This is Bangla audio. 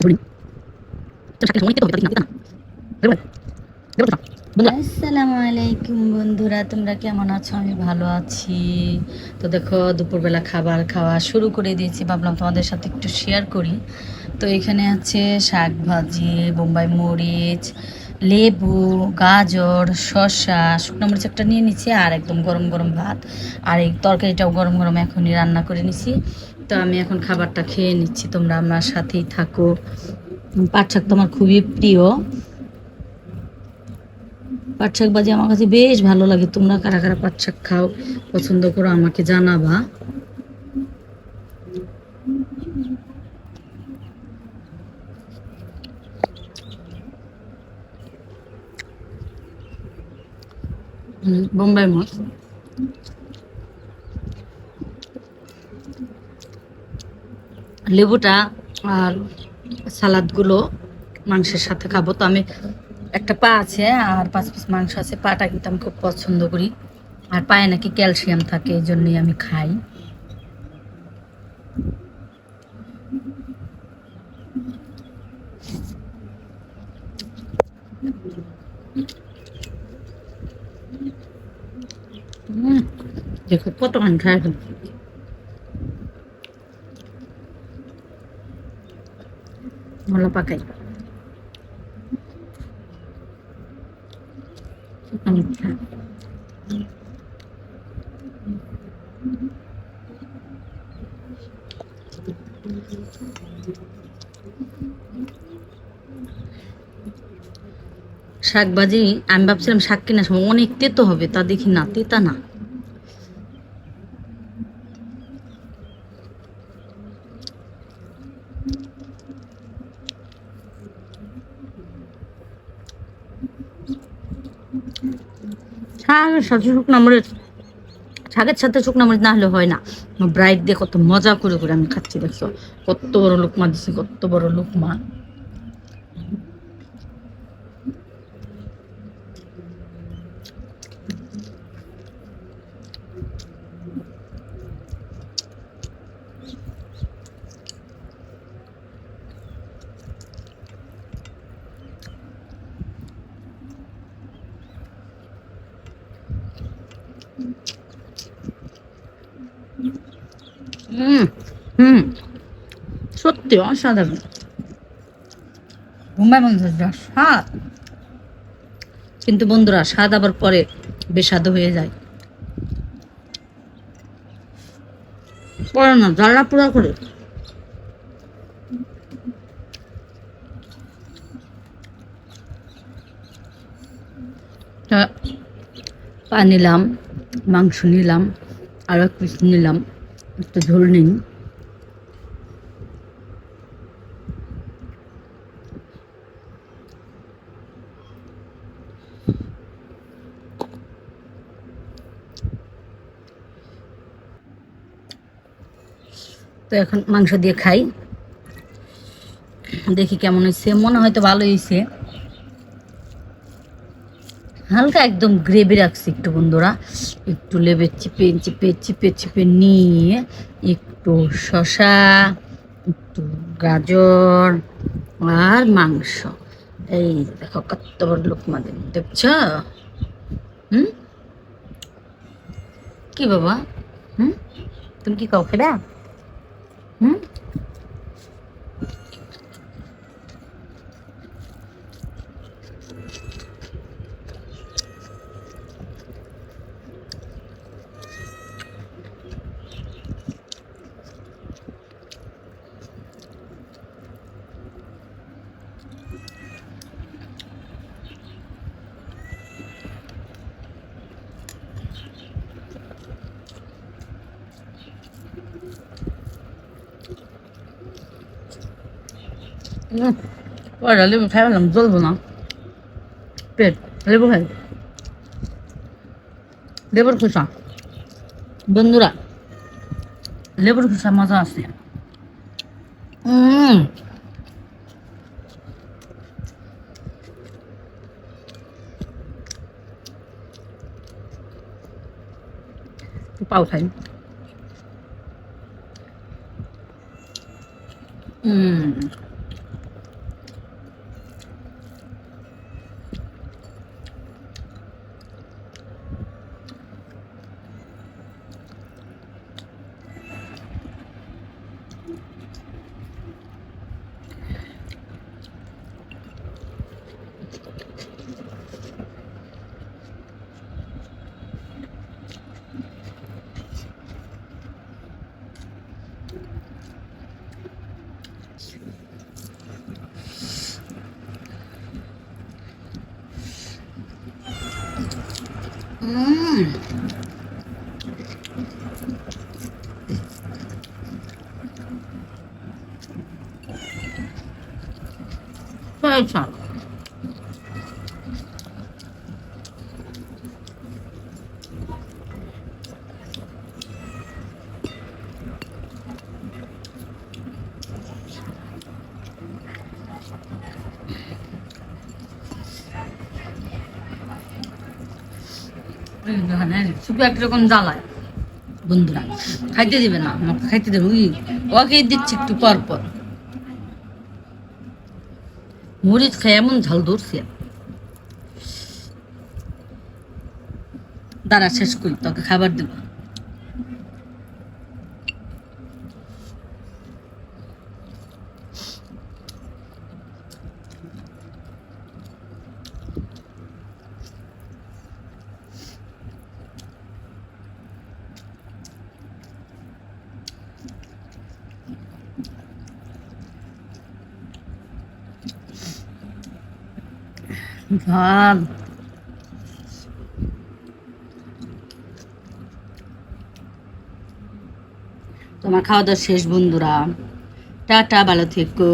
ধরি তো। আলাইকুম বন্ধুরা, তোমরা কেমন আছো? আমি ভালো আছি। তো দেখো, দুপুরবেলা খাবার খাওয়া শুরু করে দিয়েছি। ভাবলাম তোমাদের সাথে একটু শেয়ার করি। তো এখানে আছে শাক ভাজি, বোম্বাই মরিচ লেবু, গাজর, শসা, শুকনো মরিচ একটা নিয়ে নিচ্ছি আর একদম গরম গরম ভাত। আর এই তরকারিটাও গরম গরম এখনই রান্না করে নিছি। তো আমি এখন খাবারটা খেয়ে নিচ্ছি, তোমরা আমার সাথেই থাকো। পাট শাক তো আমার খুবই প্রিয়। পাট শাক ভাজি আমার কাছে বেশ ভালো লাগে। তোমরা কারা কারা পাট শাক খাও পছন্দ করো আমাকে জানাবা। বোম্বাই মাছ লেবুটা আর সালাদগুলো মাংসের সাথে খাব। তো আমি একটা পা আছে আর পাঁচ পিস মাংস আছে। পাটা কিন্তু আমি খুব পছন্দ করি। আর পায়ে নাকি ক্যালসিয়াম থাকে, এই জন্যই আমি খাই। উম, দেখো কত খান খাই এখন মলা পাকাই আচ্ছা শাক ভাজি আমি ভাবছিলাম শাক কেনার সময় অনেক তেতো হবে, তা দেখি না, তেতা না। শাকের সাথে শুকনো মরিচ। শাকের শুকনো না হলে হয় না। ব্রাইট দিয়ে কত মজা করে করে আমি খাচ্ছি, দেখছ? কত বড় লোকমা দিছি, কত বড় লোকমা। হুম হুম। সত্যি, অসাধারণ। মুম্বাই যা স্বাদ। কিন্তু বন্ধুরা, স্বাদ আবার পরে বেস্বাদ হয়ে যায়। পরে না, জ্বালা পোড়া করে। পা নিলাম, মাংস নিলাম, আর এক পিস নিলাম। একটু ঝোল নিন তো এখন মাংস দিয়ে খাই। দেখি কেমন হয়েছে মনে হয়তো ভালো হয়েছে হালকা একদম গ্রেভি রাখছি একটু বন্ধুরা। একটু লেবে চিপে চিপে চিপে চিপে নিয়ে একটু শশা একটু গাজর আর মাংস। এই দেখো কত লোক মাদের দেখছ? হুম? কি বাবা? হুম? তুমি কি কাউ খেবা হুম হুম ওরা লেবু খাই পেলাম জ্বলবো না। পেট লেবু খাই। লেবুর খোসা। বন্ধুরা লেবুর খোসা মজা আছে। হুম পাও খাই। 嗯。太惨了。শুধু একরকম জ্বালায়। বন্ধুরা, খাইতে দিবে না, আমাকে খাইতে দেবে, উই, ওকে দিচ্ছি একটু পর পর। মরিচ খাই এমন ঝাল ধরছে। দাঁড়া, শেষ করি, তোকে খাবার দেবো। ঝাল তোমার খাওয়া দাওয়া শেষ বন্ধুরা। টাটা ভালো থেকো।